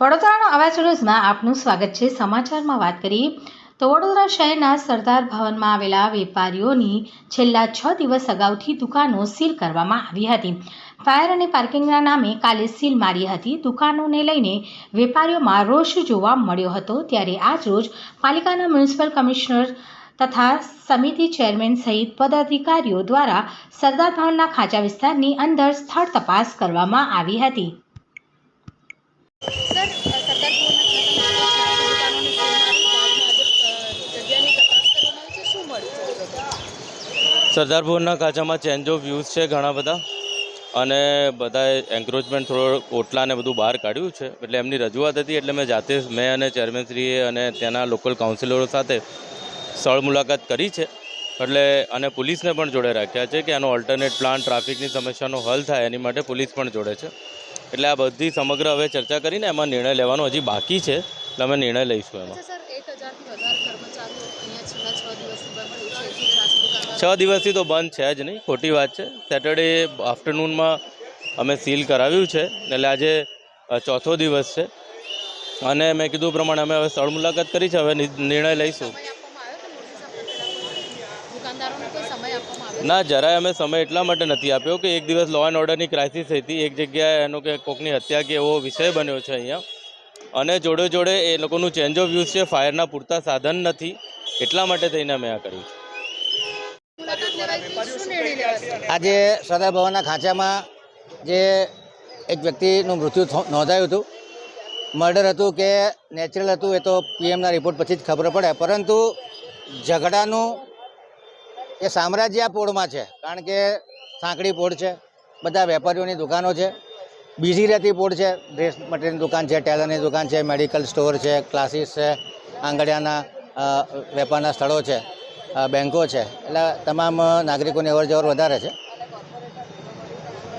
વડોદરાનો અવાજ રોજમાં આપનું સ્વાગત છે. સમાચારમાં વાત કરીએ તો વડોદરા શહેરના સરદાર ભવનમાં આવેલા વેપારીઓની છેલ્લા છ દિવસ અગાઉથી દુકાનો સીલ કરવામાં આવી હતી. ફાયર અને પાર્કિંગના નામે કાલે સીલ મારી હતી. દુકાનોને લઈને વેપારીઓમાં રોષ જોવા મળ્યો હતો. ત્યારે આજ રોજ પાલિકાના મ્યુનિસિપલ કમિશનર તથા સમિતિ ચેરમેન સહિત પદાધિકારીઓ દ્વારા સરદાર ભવનના ખાંચા વિસ્તારની અંદર સ્થળ તપાસ કરવામાં આવી હતી. ભવનના કાચામાં ચેન્જ ઓફ વ્યૂઝ છે ઘણા બધા. અને બધાએ એન્ક્રોચમેન્ટ થોડો ઓટલા ને બધું બહાર કાઢ્યું છે. એટલે એમની રજૂઆત હતી, એટલે મેં જાતે મેં અને ચેરમેનશ્રીએ અને ત્યાંના લોકલ કાઉન્સિલરો સાથે સ્થળ મુલાકાત કરી છે. એટલે અને પોલીસને પણ જોડે રાખ્યા છે કે આનો ઓલ્ટરનેટ પ્લાન ટ્રાફિકની સમસ્યાનો હલ થાય, એની માટે પોલીસ પણ જોડે છે. એટલે આ બધી સમગ્ર હવે ચર્ચા કરીને એમાં નિર્ણય લેવાનો હજી બાકી છે. એટલે અમે નિર્ણય લઈશું એમાં અચ્છા સર એક હજારથી વધારે કર્મચારીઓ અહીંયા છેલ્લા છ દિવસથી તો બંધ છે જ નહીં ખોટી વાત છે. સેટરડે આફ્ટરનૂનમાં અમે સીલ કરાવ્યું છે એટલે આજે ચોથો દિવસ છે. અને મેં કીધું પ્રમાણે અમે હવે સ્થળ મુલાકાત કરી છે હવે નિર્ણય લઈશું. ના જરાય અમે સમય એટલા માટે નથી આપ્યો કે એક દિવસ લો એન્ડ ઓર્ડરની ક્રાઇસિસ હતી. એક જગ્યાએ એનો કે કોકની હત્યા કે એવો વિષય બન્યો છે અહીંયા. અને જોડે જોડે એ લોકોનું ચેન્જ ઓફ યુઝ છે ફાયરના પૂરતા સાધન નથી. એટલા માટે થઈને અમે આ કર્યું આજે સરદાર ભવનના ખાંચામાં જે એક વ્યક્તિનું મૃત્યુ નોંધાયું હતું મર્ડર હતું કે નેચરલ હતું એ તો પીએમના રિપોર્ટ પછી જ ખબર પડે પરંતુ ઝઘડાનું એ સામ્રાજ્ય પોળમાં છે કારણ કે સાંકડી પોળ છે બધા વેપારીઓની દુકાનો છે બીજી રહેતી પોળ છે ડ્રેસ મટીરિયલની દુકાન છે ટેલરની દુકાન છે મેડિકલ સ્ટોર છે ક્લાસીસ છે આંગળિયાના અ, વેપારના સ્થળો છે બેંકો છે, એટલે તમામ નાગરિકોની અવર જવર વધારે છે.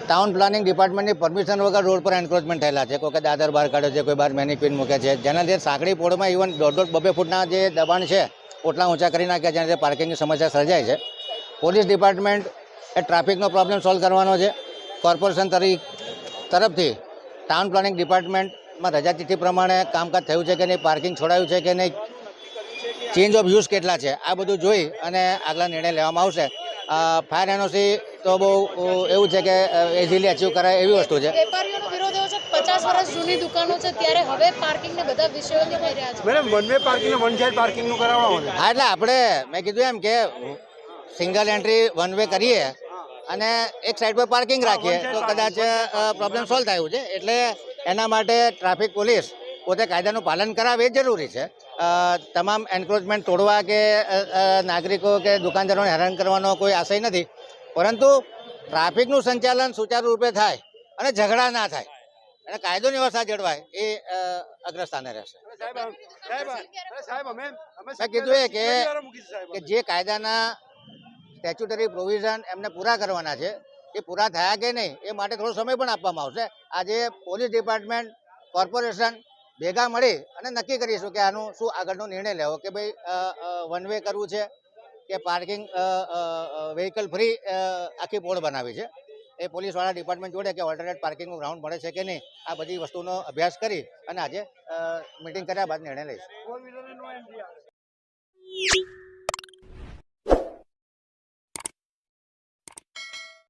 ટાઉન પ્લાનિંગ ડિપાર્ટમેન્ટની પરમિશન વગર રોડ પર એન્ક્રોચમેન્ટ થયેલા છે. કોઈ કે દાદર બહાર કાઢે છે, કોઈ બહાર મેનિક્વિન મૂકે છે. જેના લીધે સાંકડી પોળમાં ઇવન દોઢ દોઢ બબે ફૂટના જે દબાણ છે, ઓટલા ઊંચા કરી નાખ્યા જેના લીધે પાર્કિંગની સમસ્યા સર્જાય છે. પોલીસ ડિપાર્ટમેન્ટ એ ટ્રાફિકનો પ્રોબ્લેમ સોલ્વ કરવાનો છે. કોર્પોરેશન તરી, તરફથી ટાઉન પ્લાનિંગ ડિપાર્ટમેન્ટમાં રજાતિથિ પ્રમાણે કામકાજ થયું છે કે નહીં? પાર્કિંગ છોડાયું છે કે નહીં? ચેન્જ ઓફ યુઝ કેટલા છે? આ બધું જોઈ અને આગલા નિર્ણય લેવામાં આવશે. ફાયર એનઓસી તો બહુ એવું છે કે ઇઝીલી અચીવ કરાય એવી વસ્તુ છે. વેપારીઓનો વિરોધ એવો છે પચાસ વર્ષ જૂની દુકાનો છે ત્યારે હવે પાર્કિંગ ને બધા વિષયો થઈ રહ્યા છે. Madam one way parking one side પાર્કિંગનું કરાવવાનું હા એટલે આપણે મેં કીધું એમ કે સિંગલ એન્ટ્રી વન વે કરીએ અને એક સાઈડ પર પાર્કિંગ રાખીએ તો કદાચ પ્રોબ્લેમ સોલ્વ થયું છે. એટલે એના માટે ટ્રાફિક પોલીસ પોતે કાયદાનું પાલન કરાવે એ જરૂરી છે. તમામ એન્ક્રોચમેન્ટ તોડવા કે નાગરિકો કે દુકાનદારોને હેરાન કરવાનો કોઈ આશય નથી. પરંતુ ટ્રાફિકનું સંચાલન સુચારુ રૂપે થાય અને ઝઘડા ના થાય અને કાયદોની વ્યવસ્થા જળવાય એ અગ્રસ્થાને રહેશે. કીધું એ કે જે કાયદાના સ્ટેચ્યુટરી પ્રોવિઝન એમને પૂરા કરવાના છે એ પૂરા થયા કે નહીં એ માટે થોડો સમય પણ આપવામાં આવશે. આજે પોલીસ ડિપાર્ટમેન્ટ કોર્પોરેશન ભેગા મળી અને નક્કી કરીશું કે આનું શું આગળનો નિર્ણય લેવો કે ભાઈ વન વે કરવું છે કે પાર્કિંગ વ્હીકલ ફ્રી આખી બોર્ડ બનાવી છે. એ પોલીસવાળા ડિપાર્ટમેન્ટ જોડે કે ઓલ્ટરનેટ પાર્કિંગનું ગ્રાઉન્ડ મળે છે કે નહીં, આ બધી વસ્તુનો અભ્યાસ કરી અને આજે મિટિંગ કર્યા બાદ નિર્ણય લઈશું.